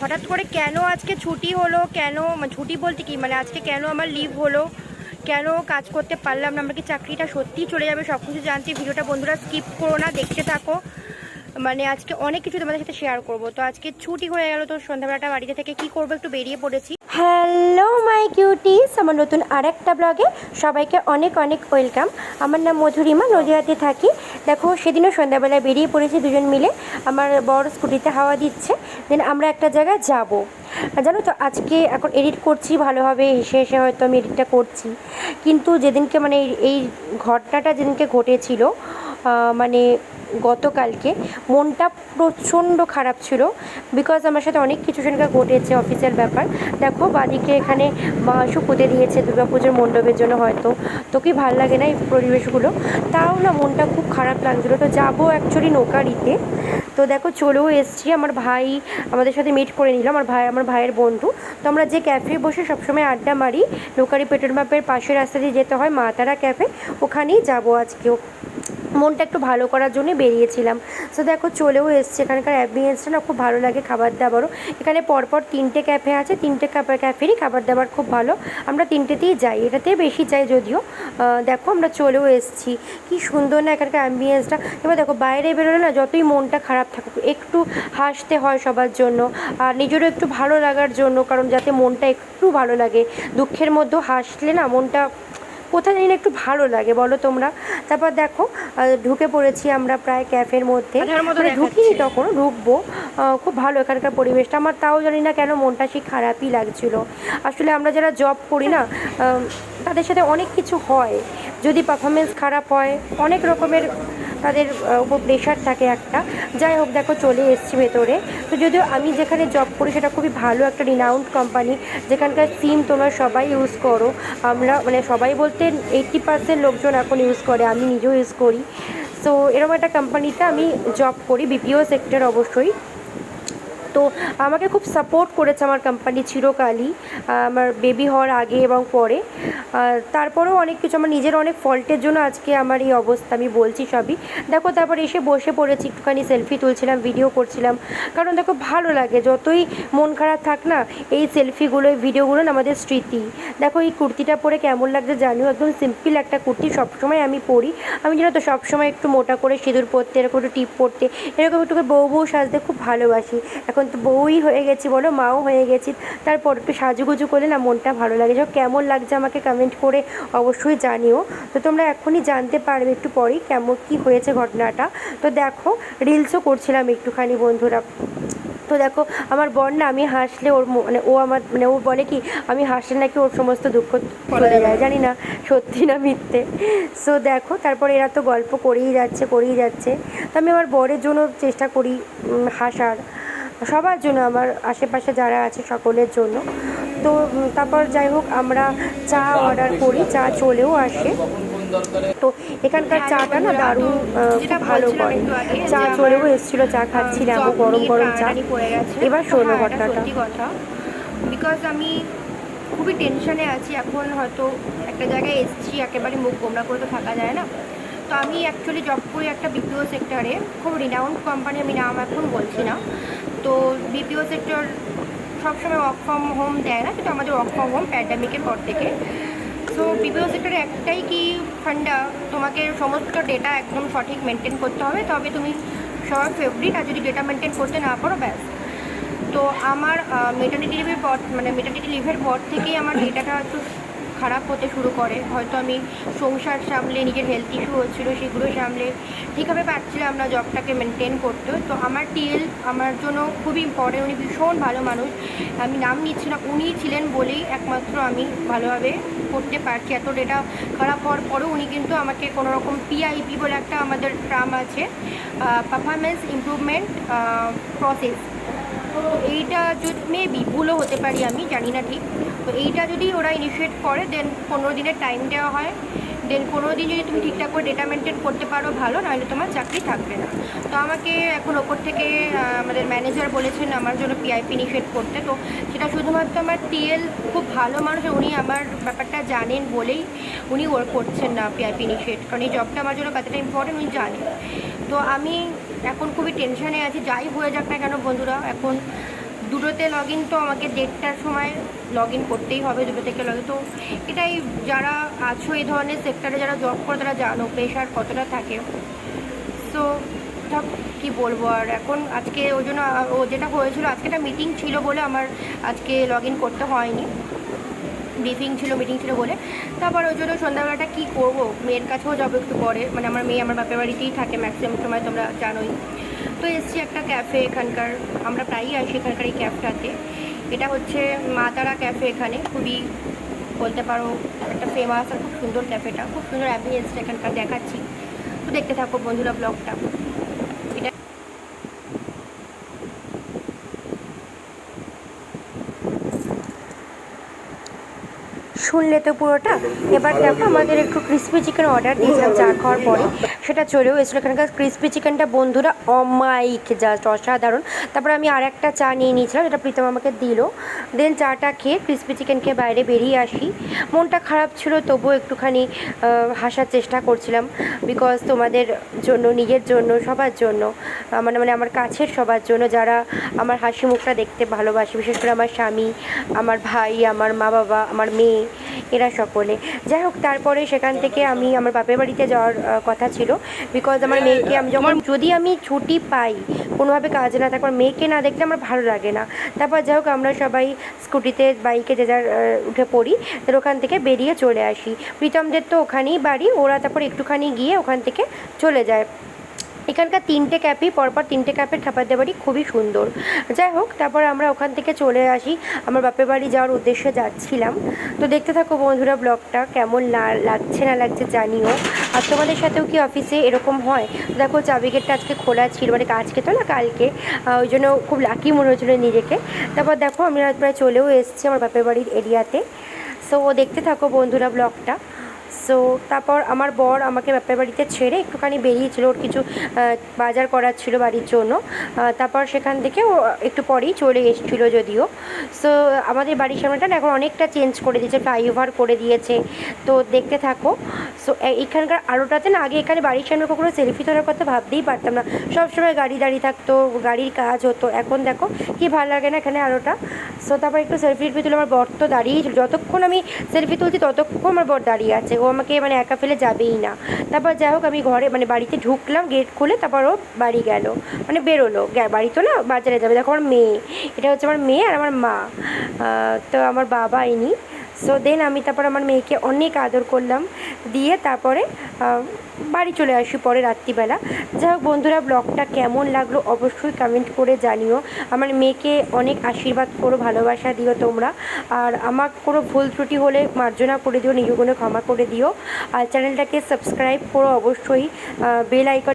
হঠাৎ করে কেন আজকে ছুটি হলো? কেন মানে ছুটি বলতে কি? মানে আজকে কেন আমার লিভ হলো? কেন কাজ করতে পারলাম না? আমার কি চাকরিটা সত্যিই চলে যাবে? সব কিছু জানতে ভিডিওটা বন্ধুরা স্কিপ করো না, দেখতে থাকো। মানে আজকে অনেক কিছু তোমাদের সাথে শেয়ার করব। তো আজকে ছুটি হয়ে গেল, তো সন্ধ্যাবেলাটা বাড়িতে থেকে কি করব একটু বেরিয়ে পড়েছি। হ্যালো মাই কিউটিস আমার নতুন আরেকটা ব্লগে সবাইকে অনেক অনেক ওয়েলকাম আমার নাম মধুরিমা, নদিয়াতে থাকি। দেখো, সেদিনও সন্ধ্যাবেলায় বেরিয়ে পড়েছি দুজন মিলে। আমার বড় স্কুটিতে হাওয়া দিচ্ছে। দেন আমরা একটা জায়গায় যাব। জানো তো, আজকে এখন এডিট করছি, ভালোভাবে হেসে হেসে হয়তো আমি এডিটটা করছি। কিন্তু যেদিনকে মানে এই- ঘটনাটা যেদিনকে ঘটেছিল মানে গতকালকে মনটা প্রচণ্ড খারাপ ছিল বিকজ আমার সাথে অনেক কিছু সেখানে ঘটেছে অফিসের ব্যাপার। দেখো, বাদিকে এখানে মাসু পুঁতে দিয়েছে দুর্গাপুজোর মণ্ডপের জন্য হয়তো। তো কি ভালো লাগে না এই পরিবেশগুলো? তাও না মনটা খুব খারাপ লাগছিল। তো যাব অ্যাকচুয়ালি নৌকারিতে তো দেখো, চলেও এসছি। আমার ভাই আমাদের সাথে মিট করে নিলাম আমার ভাই, আমার ভাইয়ের বন্ধু। তো আমরা যে ক্যাফে বসে সবসময় আড্ডা মারি নৌকারি পেট্রোল পাম্পের পাশের রাস্তা দিয়ে যেতে হয়, মা তারা ক্যাফে ওখানেই যাব আজকেও। মনটা একটু ভালো করার জন্য বেরিয়েছিলাম। তো দেখো চলেও এসছে এখানকার অ্যাম্বিয়েন্সটা না খুব ভালো লাগে খাবার দাবারও। এখানে পরপর তিনটে ক্যাফে আছে, তিনটে ক্যাফে ক্যাফেরই খাবার দাবার খুব ভালো। আমরা তিনটেতেই যাই, এটাতে বেশি যাই যদিও। দেখো আমরা চলেও এসছি। কি সুন্দর না এখানকার অ্যাম্বিয়েন্সটা এবার দেখো বাইরে বেরোলে না যতই মনটা খারাপ থাকুক, একটু হাসতে হয় সবার জন্য। আর নিজেরও একটু ভালো লাগার জন্য, কারণ যাতে মনটা একটু ভালো লাগে। দুঃখের মধ্যেও হাসলে না মনটা কোথায় জানি না একটু ভালো লাগে বলো তোমরা। তারপর দেখো ঢুকে পড়েছি আমরা প্রায় ক্যাফের মধ্যে। মানে ঢুকিনি তখন ঢুকবো। খুব ভালো এখানকার পরিবেশটা। আমার তাও জানি না কেন মনটা সেই খারাপই লাগছিল। আসলে আমরা যারা জব করি না তাদের সাথে অনেক কিছু হয়। যদি পারফরমেন্স খারাপ হয় অনেক রকমের তাদের উপর প্রেশার থাকে একটা। যাই হোক, দেখো চলে এসছি ভেতরে। তো যদিও আমি যেখানে জব করি, সেটা খুবই ভালো একটা রিনাউন্ড কোম্পানি যেখানকার সিম তোমরা সবাই ইউজ করো। আমরা মানে সবাই বলতে এইট্টি পার্সেন্ট লোকজন এখন ইউজ করে, আমি নিজেও ইউজ করি। সো এরকম একটা কোম্পানিতে আমি জব করি বিপিও সেক্টর অবশ্যই। তো আমাকে খুব সাপোর্ট করেছে আমার কোম্পানি চিরকালই, আমার বেবি হওয়ার আগে এবং পরে। তারপরেও অনেক কিছু, আমার নিজের অনেক ফল্টের জন্য আজকে আমার এই অবস্থা, আমি বলছি সবই। দেখো, তারপর এসে বসে পড়েছি, একটুখানি সেলফি তুলছিলাম ভিডিও করছিলাম। কারণ দেখো, ভালো লাগে, যতই মন খারাপ থাক না, এই সেলফিগুলো এই ভিডিওগুলো আমাদের স্মৃতি। দেখো, এই কুর্তিটা পরে কেমন লাগছে জানিও, একদম সিম্পল একটা কুর্তি সবসময় আমি পরি। আমি জানো তো সবসময় একটু মোটা করে সিঁদুর পরতে, এরকম একটু টিপ পরতে, এরকম একটু বউ বউ সাজতে খুব ভালোবাসি। এখন বউই হয়ে গেছি বলো, মাও হয়ে গেছি। তারপর একটু সাজুগুজু করলে না মনটা ভালো লাগে। যাও কেমন লাগছে আমাকে কমেন্ট করে অবশ্যই জানিও। তো তোমরা এখনই জানতে পারবে একটু পরেই কেমন, কী হয়েছে ঘটনাটা। তো দেখো রিলসও করছিলাম একটুখানি বন্ধুরা। তো দেখো, আমার বর না, আমি হাসলে ওর মানে ও আমার মানে ও বলে কি, আমি হাসলে নাকি ওর সমস্ত দুঃখ চলে যায় জানি না, সত্যি না মিথ্যে। সো দেখো, তারপর এরা তো গল্প করেই যাচ্ছে করেই যাচ্ছে। তো আমি আমার বরের জন্য চেষ্টা করি হাসার। সবার জন্য আমার আশেপাশে যারা আছে সকলের জন্য। তো তারপর যাই হোক আমরা চা অর্ডার করি চা চলেও আসে। তো এখানকার চাটা না দারুণ খুব ভালো করে। চা চলেও এসেছিল চা খাচ্ছিলাম গরম গরম চা। এবার শোনো ঘটনাটা কথা। বিকজ আমি খুবই টেনশনে আছি। এখন হয়তো একটা জায়গায় এসেছি একেবারে মুখ গোমরা করে তো থাকা যায় না। তো আমি অ্যাকচুয়ালি জব করি একটা বিপিও সেক্টরে খুব রিনাউন্ড কোম্পানি আমি নাম এখন বলছি না। তো বিপিও সেক্টর সবসময় ওয়ার্ক ফ্রম হোম দেয় না, কিন্তু আমাদের ওয়ার্ক ফ্রম হোম প্যান্ডামিকের পর থেকে। সো বিপিও সেক্টরে একটাই কি ফান্ডা তোমাকে সমস্ত ডেটা একদম সঠিক মেনটেন করতে হবে। তবে তুমি সবার ফেভারিট আর যদি ডেটা মেনটেন করতে না পারো, ব্যাস। তো আমার মেটার্নিটি লিভের পর মানে মেটার্নিটি লিভের পর থেকেই আমার ডেটাটা একটু খারাপ হতে শুরু করে। হয়তো আমি সংসার সামলে, নিজের হেলথ ইস্যু হচ্ছিল, সেগুলো সামলে ঠিকভাবে পারছিলাম না জবটাকে মেনটেন করতে। তো আমার টিএল আমার জন্য খুবই ইম্পর্টেন্ট উনি ভীষণ ভালো মানুষ। আমি নাম নিচ্ছি না উনি ছিলেন বলেই একমাত্র আমি ভালোভাবে করতে পারছি। এত ডেটা খারাপ হওয়ার পরেও উনি কিন্তু আমাকে কোনো রকম পিআইপি বলে একটা আমাদের ট্রাম আছে পারফরমেন্স ইমপ্রুভমেন্ট প্রসেস তো এইটা যদি মেবি ভুলও হতে পারি আমি, জানি না ঠিক। তো এইটা যদি ওরা ইনিশিয়েট করে দেন পনেরো দিনের টাইম দেওয়া হয়। দেন পনেরো দিন যদি তুমি ঠিকঠাক করে ডেটা মেনটেন করতে পারো ভালো, নাহলে তোমার চাকরি থাকবে না। তো আমাকে এখন ওপর থেকে আমাদের ম্যানেজার বলেছেন আমার জন্য পিআইপি ইনিশিয়েট করতে। তো সেটা শুধুমাত্র আমার টিএল খুব ভালো মানুষ, উনি আমার ব্যাপারটা জানেন বলেই উনি ওর করছেন না পিআইপি ইনিশিয়েট কারণ এই জবটা আমার জন্য কতটা ইম্পর্টেন্ট উনি জানেন। তো আমি এখন খুবই টেনশনে আছি, যাই হয়ে যাক না কেন বন্ধুরা, এখন দুটোতে লগ ইন তো আমাকে দেড়টার সময় লগ ইন করতেই হবে, দুটো থেকে লগ তো এটাই যারা আছো এই ধরনের সেক্টরে যারা জব করে, তারা জানো প্রেশার কতটা থাকে। সো কী বলব, আর এখন আজকে ওই জন্য, ও যেটা হয়েছিল, আজকে একটা মিটিং ছিল বলে আমার আজকে লগ ইন করতে হয়নি। ব্রিফিং ছিল মিটিং ছিল বলে। তারপর ওই জন্য সন্ধ্যাবেলাটা কী করব? মেয়ের কাছেও যাব একটু পরে। মানে আমার মেয়ে আমার বাপের বাড়িতেই থাকে ম্যাক্সিমাম সময় তোমরা জানোই। তো এসছি একটা ক্যাফে এখানকার। আমরা প্রায়ই আসি এখানকার এই ক্যাফটাতে এটা হচ্ছে মা তারা ক্যাফে এখানে। খুবই বলতে পারো একটা ফেমাস আর খুব সুন্দর ক্যাফেটা খুব সুন্দর অ্যাম্বিয়েন্সটা এখানকার দেখাচ্ছি। তো দেখতে থাকো বন্ধুরা ব্লগটা শুনলে তো পুরোটা। এবার দেখো আমাদের একটু ক্রিসপি চিকেন অর্ডার দিয়েছিলাম চা খাওয়ার পরে। সেটা চলেও এসেছিল। এখানকার ক্রিসপি চিকেনটা বন্ধুরা অমাইক জাস্ট অসাধারণ। তারপরে আমি আর একটা চা নিয়ে নিয়েছিলাম, যেটা প্রীতম আমাকে দিল। দেন চাটা খেয়ে ক্রিসপি চিকেন খেয়ে বাইরে বেরিয়ে আসি। মনটা খারাপ ছিল, তবুও একটুখানি হাসার চেষ্টা করছিলাম। বিকজ তোমাদের জন্য, নিজের জন্য, সবার জন্য মানে মানে আমার কাছের সবার জন্য, যারা আমার হাসি মুখটা দেখতে ভালোবাসে, বিশেষ করে আমার স্বামী, আমার ভাই, আমার মা বাবা আমার মেয়ে এরা সকলে। যাই হোক তারপরে সেখান থেকে আমি আমার বাপের বাড়িতে যাওয়ার কথা ছিল। বিকজ আমার মেয়েকে আমি যখন যদি আমি ছুটি পাই কোনোভাবে কাজ না তারপর মেয়েকে না দেখলে আমার ভালো লাগে না। তারপর যাই হোক আমরা সবাই স্কুটিতে বাইকে যে যার উঠে পড়ি ওখান থেকে বেরিয়ে চলে আসি। প্রীতমদের তো ওখানেই বাড়ি ওরা তারপর একটুখানি গিয়ে ওখান থেকে চলে যায়। এখানকার তিনটে ক্যাপই পরপর তিনটে ক্যাপের খাবারদের বাড়ি খুবই সুন্দর। যাই হোক, তারপর আমরা ওখান থেকে চলে আসি। আমার বাপের বাড়ি যাওয়ার উদ্দেশ্যে যাচ্ছিলাম। তো দেখতে থাকো বন্ধুরা ব্লগটা, কেমন লাগছে না লাগছে জানিও। আর তোমাদের সাথেও কি অফিসে এরকম হয়? দেখো চাবি গেটটা আজকে খোলা ছিল মানে আজকে তো না কালকে। ওই জন্য খুব লাকি মনে হচ্ছিল নিজেকে। তারপর দেখো আমরা প্রায় চলেও এসেছি আমার বাপের বাড়ির এরিয়াতে সো দেখতে থাকো বন্ধুরা ব্লগটা। সো তারপর আমার বর আমাকে বাপের বাড়িতে ছেড়ে একটুখানি বেরিয়েছিল। ওর কিছু বাজার করার ছিল বাড়ির জন্য। তারপর সেখান থেকে ও একটু পরেই চলে এসেছিল যদিও। সো আমাদের বাড়ির সামনেটা এখন অনেকটা চেঞ্জ করে দিয়েছে ফ্লাইওভার করে দিয়েছে। তো দেখতে থাকো। সো এখানকার আলোটাতে না আগে এখানে বাড়ির সামনে কখনো সেলফি তোলার কথা ভাবতেই পারতাম না। সবসময় গাড়ি দাঁড়িয়ে থাকতো, গাড়ির কাজ হতো। এখন দেখো কি ভালো লাগে না এখানে আলোটা। সো তারপর একটু সেলফি তুলে আমার বর তো দাঁড়িয়েই ছিল। যতক্ষণ আমি সেলফি তুলছি, ততক্ষণ আমার বর দাঁড়িয়ে আছে। ও আমাকে মানে একা ফেলে যাবেই না। তারপর যাই হোক, আমি ঘরে মানে বাড়িতে ঢুকলাম গেট খুলে তারপর ও বাড়ি গেল। মানে বেরোলো। বাড়ি তো না, বাজারে যাবে। দেখো আমার মেয়ে। এটা হচ্ছে আমার মেয়ে আর আমার মা। তো আমার বাবা ইনি। সো দেন আমি তারপর আমার মেয়েকে অনেক আদর করলাম। দিয়ে তারপরে বাড়ি চলে আসি পরে রাত্রিবেলা। যাই হোক বন্ধুরা ব্লগটা কেমন লাগল অবশ্যই কমেন্ট করে জানিও। আমার মেয়েকে অনেক আশীর্বাদ করো, ভালোবাসা দিও তোমরা। আর আমার কোনো ভুল ত্রুটি হলে মার্জনা করে দিও নিজগুলো ক্ষমা করে দিও। আর চ্যানেলটাকে সাবস্ক্রাইব করো অবশ্যই। Bell icon